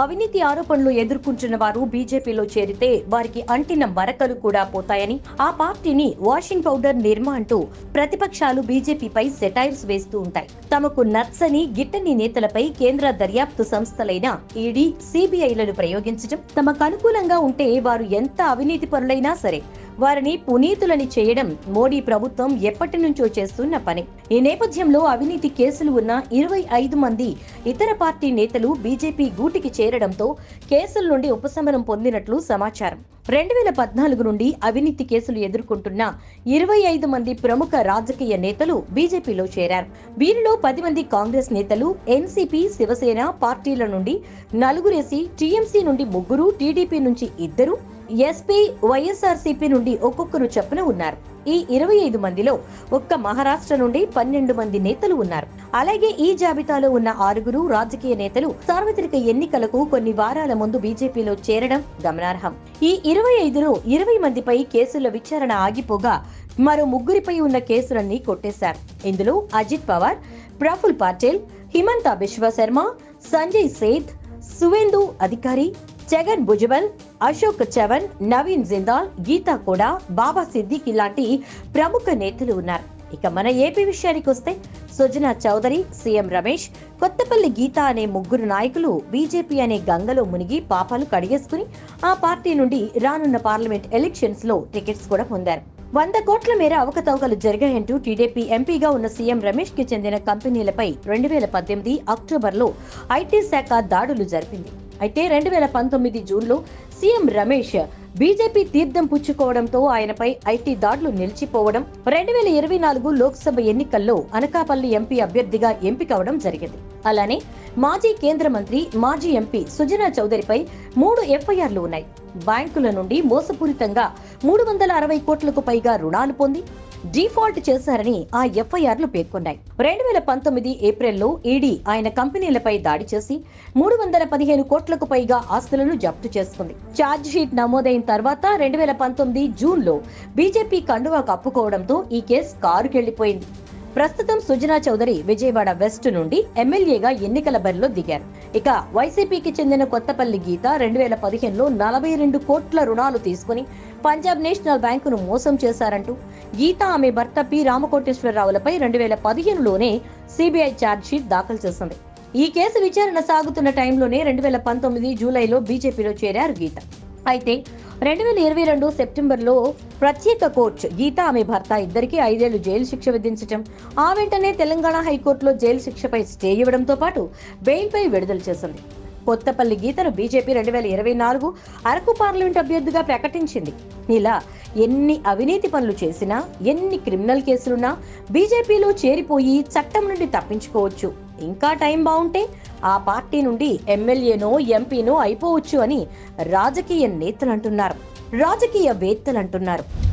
అవినీతి ఆరోపణలు ఎదుర్కొంటున్న వారు బీజేపీలో చేరితే వారికి అంటిన మరకలు కూడా పోతాయని ఆ పార్టీని వాషింగ్ పౌడర్ నిర్మా అంటూ ప్రతిపక్షాలు బీజేపీపై సెటైర్స్ వేస్తూ ఉంటాయి. తమకు నచ్చని గిట్టని నేతలపై కేంద్ర దర్యాప్తు సంస్థలైన ఈడీ సిబిఐలను ప్రయోగించడం తమకు అనుకూలంగా ఉంటే వారు ఎంత అవినీతి పరులైనా సరే వారిని పునీతులని చేయడం మోడీ ప్రభుత్వం ఎప్పటి నుంచో చేస్తున్న పని. ఈ నేపథ్యంలో అవినీతి కేసులు ఉన్న ఇరవై ఐదు మంది ఇతర పార్టీ నేతలు బీజేపీ గూటికి చేరడంతో కేసుల నుండి ఉపశమనం పొందినట్లు సమాచారం. రెండు వేల పద్నాలుగు నుండి అవినీతి కేసులు ఎదుర్కొంటున్న ఇరవై ఐదు మంది ప్రముఖ రాజకీయ నేతలు బీజేపీలో చేరారు. వీరిలో పది మంది కాంగ్రెస్ నేతలు ఎన్సీపీ శివసేన పార్టీల నుండి నలుగురేసి టీఎంసీ నుండి ముగ్గురు టీడీపీ నుంచి ఇద్దరు ఎస్పీ వైఎస్ఆర్సీపీ నుండి ఒక్కొక్కరు చొప్పున ఉన్నారు. ఈ ఇరవై ఐదు మందిలో ఒక్క మహారాష్ట్ర నుండి పన్నెండు మంది నేతలు ఉన్నారు. అలాగే ఈ జాబితాలో ఉన్న ఆరుగురు రాజకీయ నేతలు సార్వత్రిక ఎన్నికలకు కొన్ని వారాల ముందు బీజేపీలో చేరడం గమనార్హం. ఈ ఇరవై ఐదులో ఇరవై మందిపై కేసుల విచారణ ఆగిపోగా మరో ముగ్గురిపై ఉన్న కేసులన్నీ కొట్టేశారు. ఇందులో అజిత్ పవార్ ప్రఫుల్ పాటిల్ హిమంత బిశ్వ శర్మ సంజయ్ సేథ్ సువేందు అధికారి జగన్ భుజబల్ అశోక్ చవన్ నవీన్ జిందాల్ గీతా కూడా బాబా సిద్దిక్ ఇలాంటి ప్రముఖ నేతలు ఉన్నారు. ఇక మన ఏపీ విషయానికి వస్తే సుజనా చౌదరి సీఎం రమేష్ కొత్తపల్లి గీత అనే ముగ్గురు నాయకులు బీజేపీ అనే గంగలో మునిగి పాపాలు కడిగేసుకుని ఆ పార్టీ నుండి రానున్న పార్లమెంట్ ఎలక్షన్స్లో టికెట్స్ కూడా పొందారు. వంద కోట్ల మేర అవకతవకలు జరిగాయంటూ టీడీపీ ఎంపీగా ఉన్న సీఎం రమేష్కి చెందిన కంపెనీలపై రెండు వేల పద్దెనిమిది అక్టోబర్లో ఐటీ శాఖ దాడులు జరిపింది. అయితే రెండు వేల పంతొమ్మిది జూన్లో సీఎం రమేష్ బీజేపీ తీర్థం పుచ్చుకోవడంతో ఆయనపై ఐటీ దాడులు నిలిచిపోవడం రెండు వేల ఇరవై నాలుగు లోక్సభ ఎన్నికల్లో అనకాపల్లి ఎంపీ అభ్యర్థిగా ఎంపికవడం జరిగింది. అలానే మాజీ కేంద్ర మంత్రి మాజీ ఎంపీ సుజనా చౌదరిపై మూడు ఎఫ్ఐఆర్లు ఉన్నాయి. బ్యాంకుల నుండి మోసపూరితంగా మూడు వందల అరవై కోట్లకు పైగా రుణాలు పొంది డిఫాల్ట్ చేశారని ఆ ఎఫ్ఐఆర్లు పేర్కొన్నాయి. రెండు వేల పంతొమ్మిది ఏప్రిల్లో ఈడీ ఆయన కంపెనీలపై దాడి చేసి మూడు వందల పదిహేను కోట్లకు పైగా ఆస్తులను జప్తు చేసుకుంది ఛార్జ్ షీట్ నమోదైన తర్వాత రెండు వేల పంతొమ్మిది జూన్లో బీజేపీ కండువా కప్పుకోవడంతో ఈ కేసు కారుకెళ్ళిపోయింది ప్రస్తుతం సుజనా చౌదరి విజయవాడ వెస్ట్ నుండి ఎమ్మెల్యేగా ఎన్నికల బరిలో దిగారు. ఇక వైసీపీకి చెందిన కొత్తపల్లి గీత రెండు వేల పదిహేనులో నలభై రెండు కోట్ల రుణాలు తీసుకుని పంజాబ్ నేషనల్ బ్యాంకును మోసం చేశారంటూ గీత ఆమె భర్త పి. రామకోటేశ్వరరావులపై రెండు వేల పదిహేనులోనే సిబిఐ ఛార్జ్షీట్ దాఖలు చేసింది. ఈ కేసు విచారణ సాగుతున్న టైంలోనే రెండు వేల పంతొమ్మిది జూలైలో బీజేపీలో చేరారు గీత. అయితే రెండు వేల ఇరవై రెండు సెప్టెంబర్లో ప్రత్యేక కోర్టు గీత ఆమె భర్త ఇద్దరికీ ఐదేళ్ళు జైలు శిక్ష విధించడం ఆ వెంటనే తెలంగాణ హైకోర్టులో జైలు శిక్షపై స్టే ఇవ్వడంతో పాటు బెయిల్పై విడుదల చేసింది. కొత్తపల్లి గీతను బీజేపీ రెండు వేల ఇరవై నాలుగు అరకు పార్లమెంట్ అభ్యర్థిగా ప్రకటించింది. ఇలా ఎన్ని అవినీతి పనులు చేసినా ఎన్ని క్రిమినల్ కేసులున్నా బీజేపీలో చేరిపోయి చట్టం నుండి తప్పించుకోవచ్చు. ఇంకా టైం బాగుంటే ఆ పార్టీ నుండి ఎమ్మెల్యేనో ఎంపీనో అయిపోవచ్చు అని రాజకీయ నేతలు అంటున్నారు రాజకీయ వేత్తలు అంటున్నారు